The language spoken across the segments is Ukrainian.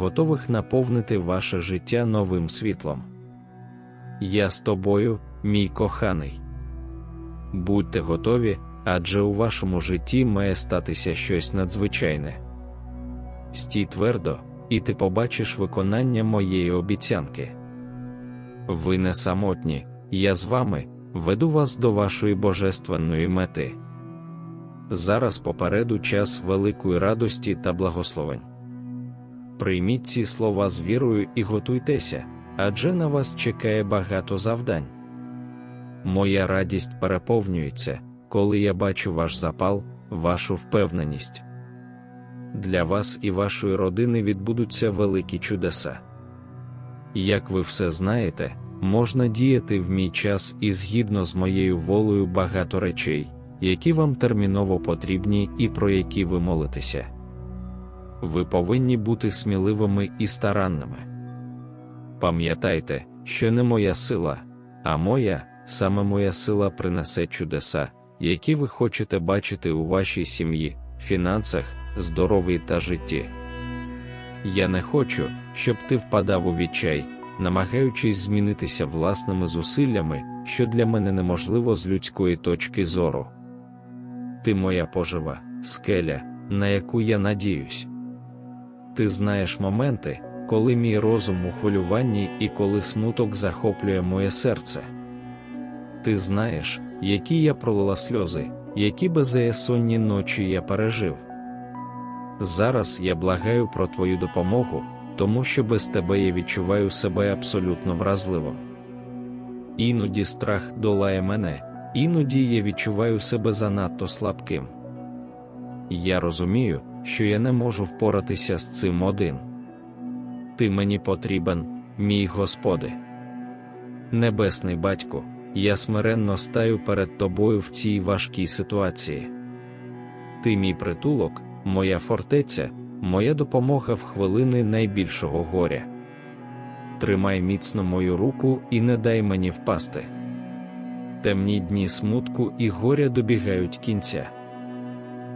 готових наповнити ваше життя новим світлом. Я з тобою, мій коханий. Будьте готові, адже у вашому житті має статися щось надзвичайне. Стій твердо, і ти побачиш виконання моєї обіцянки. Ви не самотні, я з вами веду вас до вашої божественної мети. Зараз попереду час великої радості та благословень. Прийміть ці слова з вірою і готуйтеся, адже на вас чекає багато завдань. Моя радість переповнюється, коли я бачу ваш запал, вашу впевненість. Для вас і вашої родини відбудуться великі чудеса. Як ви все знаєте, можна діяти в мій час і згідно з моєю волею багато речей, які вам терміново потрібні і про які ви молитеся. Ви повинні бути сміливими і старанними. Пам'ятайте, що не моя сила, а моя, саме моя сила принесе чудеса, які ви хочете бачити у вашій сім'ї, фінансах, здоров'ї та житті. Я не хочу, щоб ти впадав у відчай, намагаючись змінитися власними зусиллями, що для мене неможливо з людської точки зору. Ти моя пожива, скеля, на яку я надіюсь. Ти знаєш моменти, коли мій розум у хвилюванні і коли смуток захоплює моє серце. Ти знаєш, які я пролила сльози, які беззаєсонні ночі я пережив. Зараз я благаю про твою допомогу, тому що без тебе я відчуваю себе абсолютно вразливим. Іноді страх долає мене, іноді я відчуваю себе занадто слабким. Я розумію, що я не можу впоратися з цим один. Ти мені потрібен, мій Господи. Небесний батько, я смиренно стаю перед тобою в цій важкій ситуації. Ти мій притулок, моя фортеця, моя допомога в хвилини найбільшого горя. Тримай міцно мою руку і не дай мені впасти. Темні дні смутку і горя добігають кінця.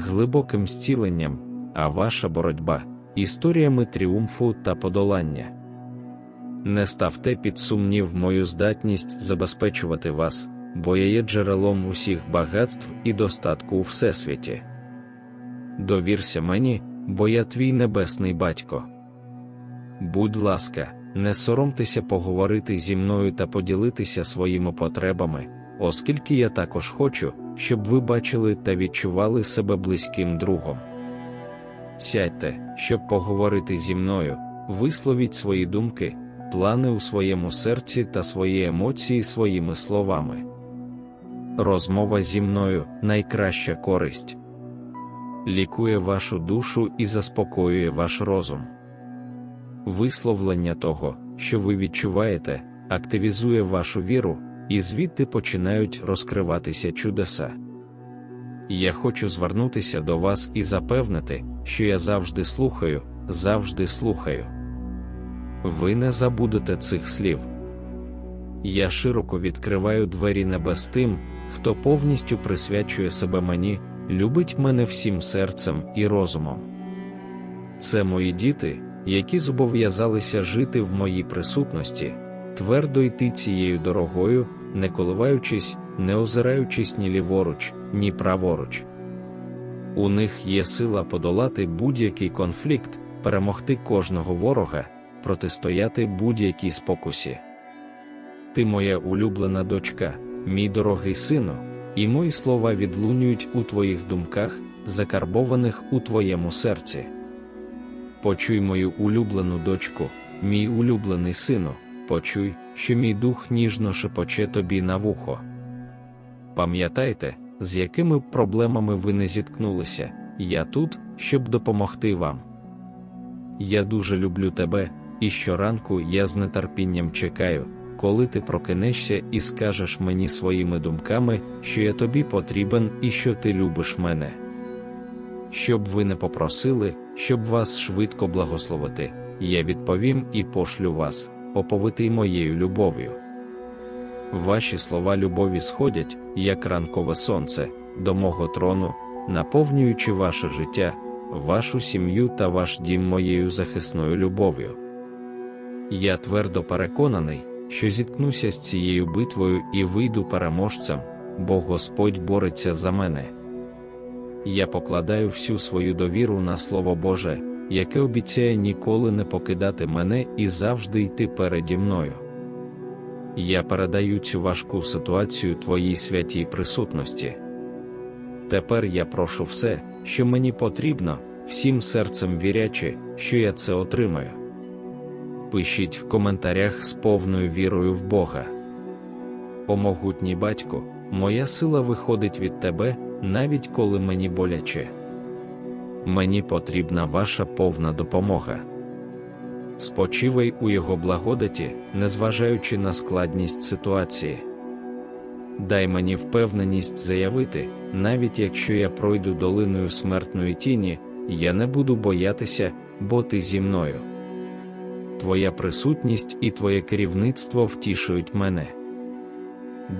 глибоким зціленням, а ваша боротьба історіями тріумфу та подолання. Не ставте під сумнів мою здатність забезпечувати вас, бо я є джерелом усіх багатств і достатку у всесвіті. Довірся мені, бо я твій небесний батько. Будь ласка, не соромтеся поговорити зі мною та поділитися своїми потребами, оскільки я також хочу, щоб ви бачили та відчували себе близьким другом. Сядьте, щоб поговорити зі мною, висловіть свої думки, плани у своєму серці та свої емоції своїми словами. Розмова зі мною найкраща користь. Лікує вашу душу і заспокоює ваш розум. Висловлення того, що ви відчуваєте, активізує вашу віру, і звідти починають розкриватися чудеса. Я хочу звернутися до вас і запевнити, що я завжди слухаю, завжди слухаю. Ви не забудете цих слів. Я широко відкриваю двері небес тим, хто повністю присвячує себе мені, любить мене всім серцем і розумом. Це мої діти, які зобов'язалися жити в моїй присутності, твердо йти цією дорогою, не коливаючись, не озираючись ні ліворуч, ні праворуч. У них є сила подолати будь-який конфлікт, перемогти кожного ворога, протистояти будь-якій спокусі. Ти моя улюблена дочка, мій дорогий сину, і мої слова відлунюють у твоїх думках, закарбованих у твоєму серці. Почуй мою улюблену дочку, мій улюблений сину, почуй, що мій дух ніжно шепоче тобі на вухо. Пам'ятайте, з якими проблемами ви не зіткнулися, я тут, щоб допомогти вам. Я дуже люблю тебе, і щоранку я з нетерпінням чекаю, коли ти прокинешся і скажеш мені своїми думками, що я тобі потрібен і що ти любиш мене. Щоб ви не попросили, щоб вас швидко благословити, я відповім і пошлю вас, оповитий моєю любов'ю. Ваші слова любові сходять, як ранкове сонце, до мого трону, наповнюючи ваше життя, вашу сім'ю та ваш дім моєю захисною любов'ю. Я твердо переконаний, що зіткнуся з цією битвою і вийду переможцем, бо Господь бореться за мене. Я покладаю всю свою довіру на Слово Боже, яке обіцяє ніколи не покидати мене і завжди йти переді мною. Я передаю цю важку ситуацію Твоїй святій присутності. Тепер я прошу все, що мені потрібно, всім серцем вірячи, що я це отримаю. Пишіть в коментарях з повною вірою в Бога. О могутній батько, моя сила виходить від тебе, навіть коли мені боляче. Мені потрібна ваша повна допомога. Спочивай у його благодаті, незважаючи на складність ситуації. Дай мені впевненість заявити, навіть якщо я пройду долиною смертної тіні, я не буду боятися, бо ти зі мною. Твоя присутність і Твоє керівництво втішують мене.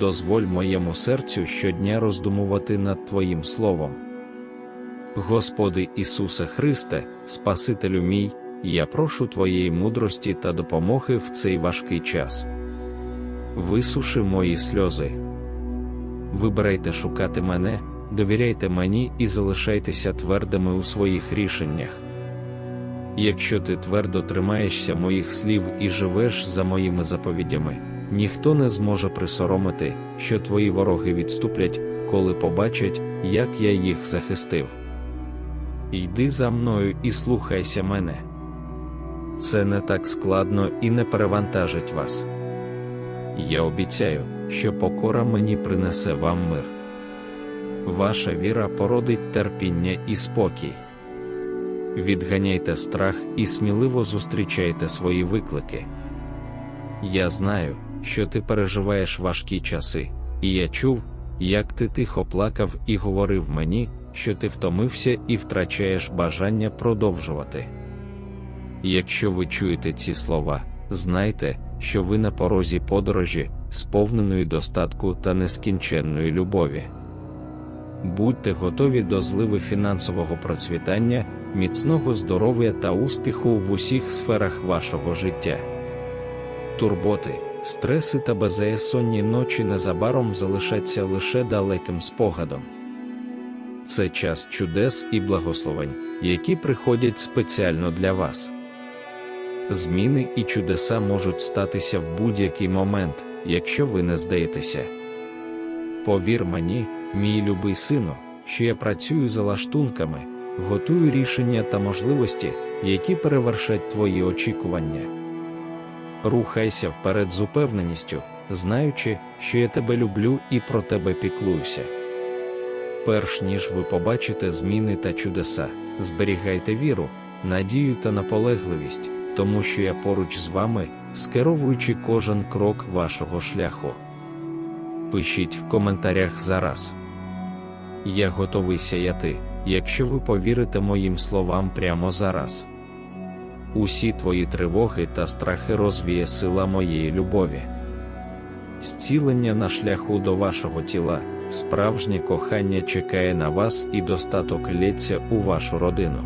Дозволь моєму серцю щодня роздумувати над Твоїм Словом. Господи Ісусе Христе, Спасителю мій, я прошу Твоєї мудрості та допомоги в цей важкий час. Висуши мої сльози. Вибирайте шукати мене, довіряйте мені і залишайтеся твердими у своїх рішеннях. Якщо ти твердо тримаєшся моїх слів і живеш за моїми заповідями, ніхто не зможе присоромити, що твої вороги відступлять, коли побачать, як я їх захистив. Йди за мною і слухайся мене. Це не так складно і не перевантажить вас. Я обіцяю, що покора мені принесе вам мир. Ваша віра породить терпіння і спокій. Відганяйте страх і сміливо зустрічайте свої виклики. Я знаю, що ти переживаєш важкі часи, і я чув, як ти тихо плакав і говорив мені, що ти втомився і втрачаєш бажання продовжувати. Якщо ви чуєте ці слова, знайте, що ви на порозі подорожі, сповненої достатку та нескінченної любові. Будьте готові до зливи фінансового процвітання, міцного здоров'я та успіху в усіх сферах вашого життя. Турботи, стреси та беззаєсонні ночі незабаром залишаться лише далеким спогадом. Це час чудес і благословень, які приходять спеціально для вас. Зміни і чудеса можуть статися в будь-який момент, якщо ви не здаєтеся. Повір мені, мій любий сину, що я працюю за лаштунками, готую рішення та можливості, які перевершать твої очікування. Рухайся вперед з упевненістю, знаючи, що я тебе люблю і про тебе піклуюся. Перш ніж ви побачите зміни та чудеса, зберігайте віру, надію та наполегливість, тому що я поруч з вами, скеровуючи кожен крок вашого шляху. Пишіть в коментарях зараз. Я готовий сяяти, якщо ви повірите моїм словам прямо зараз. Усі твої тривоги та страхи розвіє сила моєї любові. Зцілення на шляху до вашого тіла, справжнє кохання чекає на вас і достаток лється у вашу родину.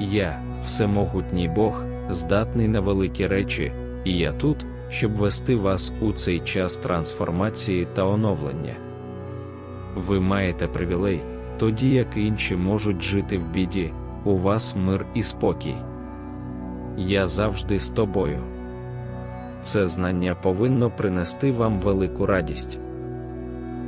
Я, всемогутній Бог, здатний на великі речі, і я тут, щоб вести вас у цей час трансформації та оновлення. Ви маєте привілей, тоді як інші можуть жити в біді, у вас мир і спокій. Я завжди з тобою. це знання повинно принести вам велику радість.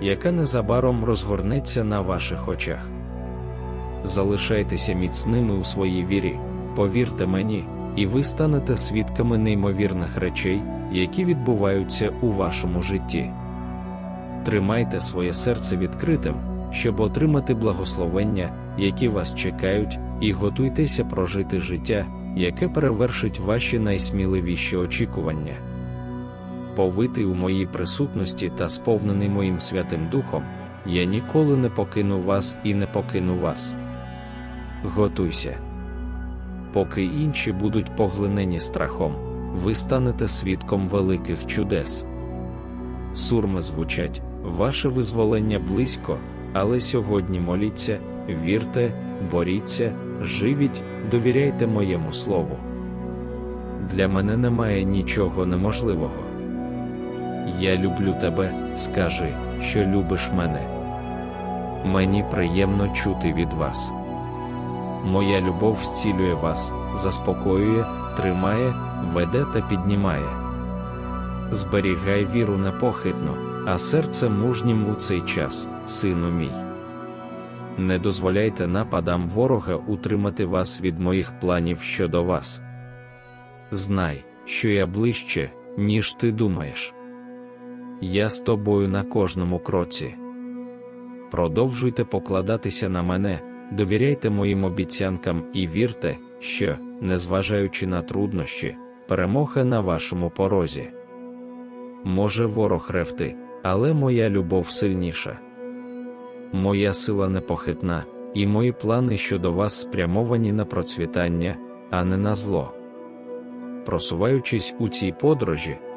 яка незабаром розгорнеться на ваших очах. Залишайтеся міцними у своїй вірі, повірте мені, і ви станете свідками неймовірних речей, які відбуваються у вашому житті. Тримайте своє серце відкритим, щоб отримати благословення, які вас чекають, і готуйтеся прожити життя, яке перевершить ваші найсміливіші очікування. Повитий у моїй присутності та сповнений моїм Святим Духом, я ніколи не покину вас і не покину вас. Готуйся. Поки інші будуть поглинені страхом, ви станете свідком великих чудес. Сурми звучать, ваше визволення близько, але сьогодні моліться, вірте, боріться, живіть, довіряйте моєму слову. Для мене немає нічого неможливого. Я люблю тебе, скажи, що любиш мене. Мені приємно чути від вас. Моя любов зцілює вас, заспокоює, тримає, веде та піднімає. Зберігай віру непохитно, а серце мужнім у цей час, сину мій. Не дозволяйте нападам ворога утримати вас від моїх планів щодо вас. Знай, що я ближче, ніж ти думаєш. Я з тобою на кожному кроці. Продовжуйте покладатися на мене, довіряйте моїм обіцянкам і вірте, що, незважаючи на труднощі, перемога на вашому порозі. Може ворог ревти, але моя любов сильніша. Моя сила непохитна, і мої плани щодо вас спрямовані на процвітання, а не на зло. Просуваючись у цій подорожі,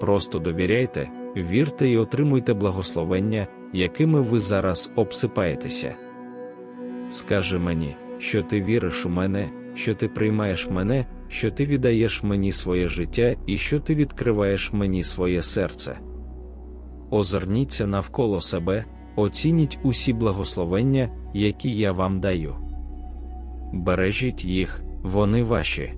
Просто довіряйте, вірте і отримуйте благословення, якими ви зараз обсипаєтеся. Скажи мені, що ти віриш у мене, що ти приймаєш мене, що ти віддаєш мені своє життя і що ти відкриваєш мені своє серце. Озирніться навколо себе, оцініть усі благословення, які я вам даю. Бережіть їх, вони ваші.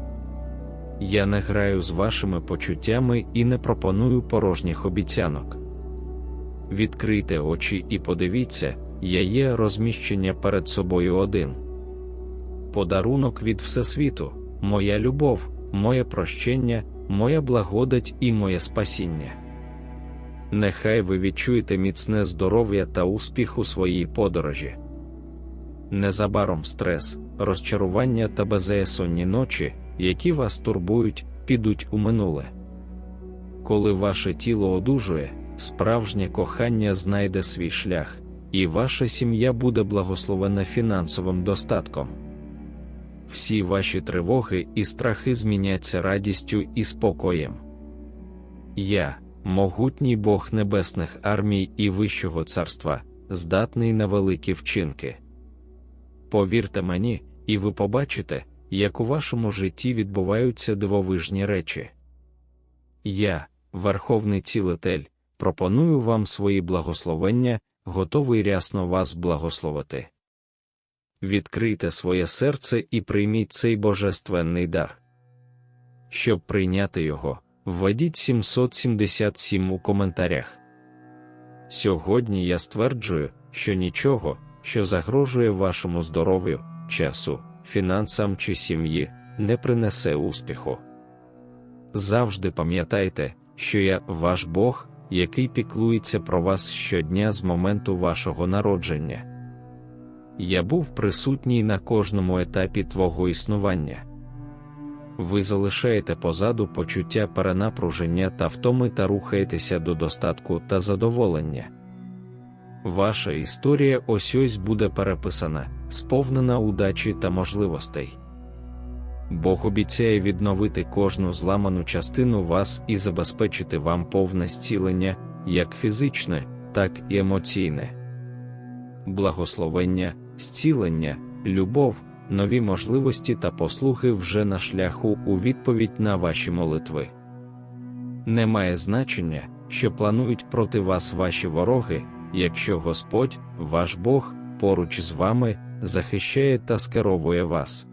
Я не граю з вашими почуттями і не пропоную порожніх обіцянок. Відкрийте очі і подивіться, я є розміщення перед собою один. Подарунок від Всесвіту, моя любов, моє прощення, моя благодать і моє спасіння. Нехай ви відчуєте міцне здоров'я та успіх у своїй подорожі. Незабаром стрес, розчарування та беззаєсонні ночі, які вас турбують, підуть у минуле. Коли ваше тіло одужує, справжнє кохання знайде свій шлях, і ваша сім'я буде благословена фінансовим достатком. Всі ваші тривоги і страхи зміняться радістю і спокоєм. Я, могутній Бог небесних армій і Вищого царства, здатний на великі вчинки. Повірте мені, і ви побачите, як у вашому житті відбуваються дивовижні речі. Я, Верховний цілитель, пропоную вам свої благословення, готовий рясно вас благословити. Відкрийте своє серце і прийміть цей божественний дар. Щоб прийняти його, введіть 777 у коментарях. Сьогодні я стверджую, що нічого, що загрожує вашому здоров'ю, часу, фінансам чи сім'ї, не принесе успіху. Завжди пам'ятайте, що я ваш Бог, який піклується про вас щодня з моменту вашого народження. Я був присутній на кожному етапі твого існування. Ви залишаєте позаду почуття перенапруження та втоми та рухаєтеся до достатку та задоволення. Ваша історія ось ось буде переписана, сповнена удачі та можливостей. Бог обіцяє відновити кожну зламану частину вас і забезпечити вам повне зцілення, як фізичне, так і емоційне. Благословення, зцілення, любов, нові можливості та послуги вже на шляху у відповідь на ваші молитви. Немає значення, що планують проти вас ваші вороги, якщо Господь, ваш Бог, поруч з вами, захищає та скеровує вас.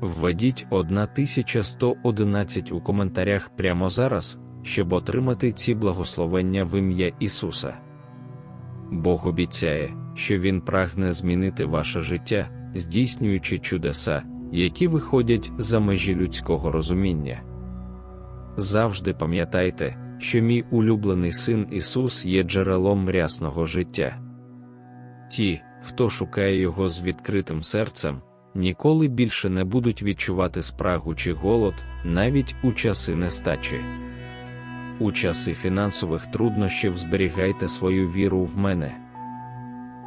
Введіть 1111 у коментарях прямо зараз, щоб отримати ці благословення в ім'я Ісуса. Бог обіцяє, що Він прагне змінити ваше життя, здійснюючи чудеса, які виходять за межі людського розуміння. Завжди пам'ятайте, що мій улюблений син Ісус є джерелом рясного життя. Ті, хто шукає Його з відкритим серцем, ніколи більше не будуть відчувати спрагу чи голод, навіть у часи нестачі. У часи фінансових труднощів зберігайте свою віру в мене.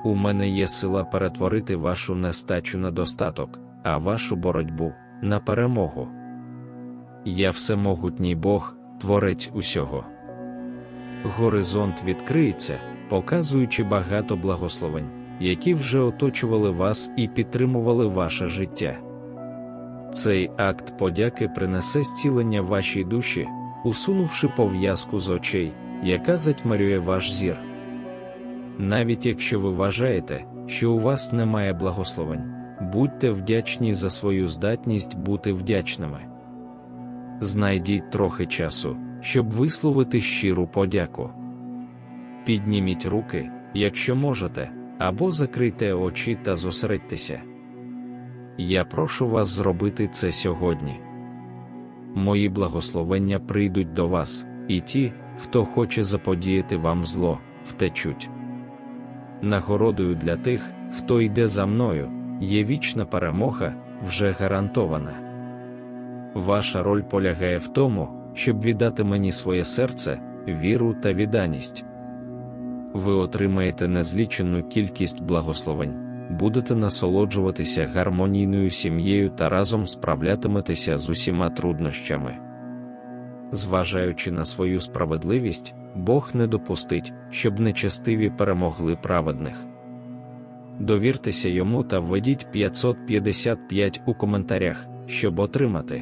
У мене є сила перетворити вашу нестачу на достаток, а вашу боротьбу на перемогу. Я всемогутній Бог, творець усього. Горизонт відкриється, показуючи багато благословень, які вже оточували вас і підтримували ваше життя. Цей акт подяки принесе зцілення вашій душі, усунувши пов'язку з очей, яка затьмарює ваш зір. Навіть якщо ви вважаєте, що у вас немає благословень, будьте вдячні за свою здатність бути вдячними. Знайдіть трохи часу, щоб висловити щиру подяку. Підніміть руки, якщо можете, або закрийте очі та зосередьтеся. Я прошу вас зробити це сьогодні. Мої благословення прийдуть до вас, і ті, хто хоче заподіяти вам зло, втечуть. Нагородою для тих, хто йде за мною, є вічна перемога, вже гарантована. Ваша роль полягає в тому, щоб віддати мені своє серце, віру та відданість. Ви отримаєте незлічену кількість благословень, будете насолоджуватися гармонійною сім'єю та разом справлятиметеся з усіма труднощами. Зважаючи на свою справедливість, Бог не допустить, щоб нечестиві перемогли праведних. Довіртеся йому та введіть 555 у коментарях, щоб отримати.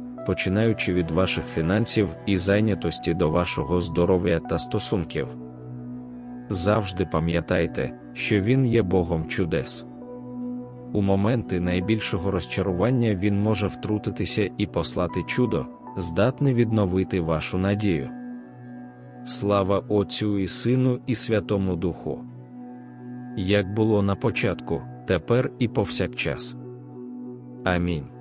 починаючи від ваших фінансів і зайнятості до вашого здоров'я та стосунків. Завжди пам'ятайте, що Він є Богом чудес. У моменти найбільшого розчарування Він може втрутитися і послати чудо, здатне відновити вашу надію. Слава Отцю і Сину, і Святому Духу. Як було на початку, тепер і повсякчас. Амінь.